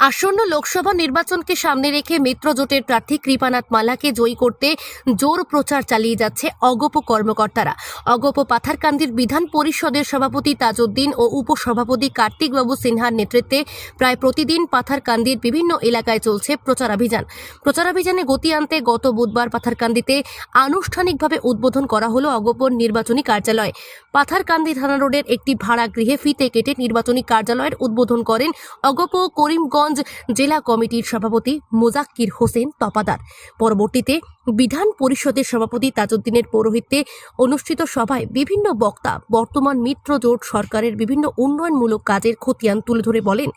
আসন্ন লোকসভা নির্বাচনকে সামনে রেখে মিত্র জোটের প্রার্থী কৃপানাথ মালাকে জয়ী করতে জোর প্রচার চালিয়ে যাচ্ছে অগপ কর্মকর্তারা। অগপ পাথারকান্দির বিধান পরিষদের সভাপতি তাজউদ্দিন ও উপসভাপতি কার্তিকবাবু সিনহার নেতৃত্বে প্রায় প্রতিদিন পাথারকান্দির বিভিন্ন এলাকায় চলছে প্রচারাভিযান। প্রচারাভিযানে গতি আনতে গত বুধবার পাথারকান্দিতে আনুষ্ঠানিকভাবে উদ্বোধন করা হলো অগপর নির্বাচনী কার্যালয়। পাথারকান্দি থানা রোডের একটি ভাড়া গৃহে ফিতে কেটে নির্বাচনী কার্যালয়ের উদ্বোধন করেন অগপ করিমগঞ্জ জেলা কমিটির সভাপতি মোজাক্কির হোসেন তপাদার। পরবর্তীতে বিধান পরিষদের সভাপতি তাজউদ্দিনের পৌরোহিত্যে অনুষ্ঠিত সভায় বিভিন্ন বক্তা, বর্তমান মিত্রজোট সরকারের বিভিন্ন উন্নয়নমূলক কাজের খতিয়ান তুলে ধরে বলেন,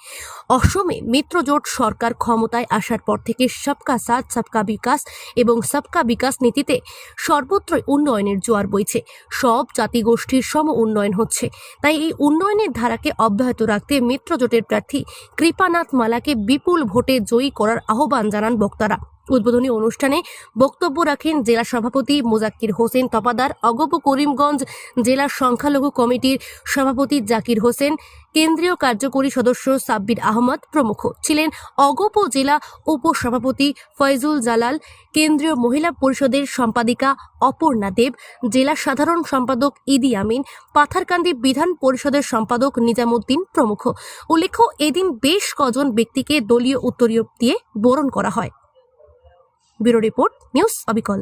অসমে মিত্রজোট সরকার ক্ষমতায় আসার পর থেকে সবকা সাথ, সবকা বিকাশ এবং সবকা বিকাশ নীতিতে সর্বত্রই উন্নয়নের জোয়ার বইছে। সব জাতিগোষ্ঠীর সম উন্নয়ন হচ্ছে। তাই এই উন্নয়নের ধারাকে অব্যাহত রাখতে মিত্রজোটের প্রার্থী কৃপানাথ মালাকে বিপুল ভোটে জয়ী করার আহ্বান জানান বক্তারা। উদ্বোধনী অনুষ্ঠানে বক্তব্য রাখেন জেলা সভাপতি মোজাক্কির হোসেন তপাদার, অগপ করিমগঞ্জ জেলা সংখ্যালঘু কমিটির সভাপতি জাকির হোসেন, কেন্দ্রীয় কার্যকরী সদস্য সাব্বির আহমদ প্রমুখ ছিলেন অগপ জেলা উপসভাপতি ফয়জুল জালাল, কেন্দ্রীয় মহিলা পরিষদের সম্পাদিকা অপর্ণা দেব, জেলা সাধারণ সম্পাদক ইদি আমিন, পাথারকান্দি বিধান পরিষদের সম্পাদক নিজামুদ্দিন প্রমুখ। উল্লেখ্য, এদিন বেশ কজন ব্যক্তিকে দলীয় উত্তরীয় দিয়ে বরণ করা হয়। ব্যুরো রিপোর্ট নিউজ অবিকল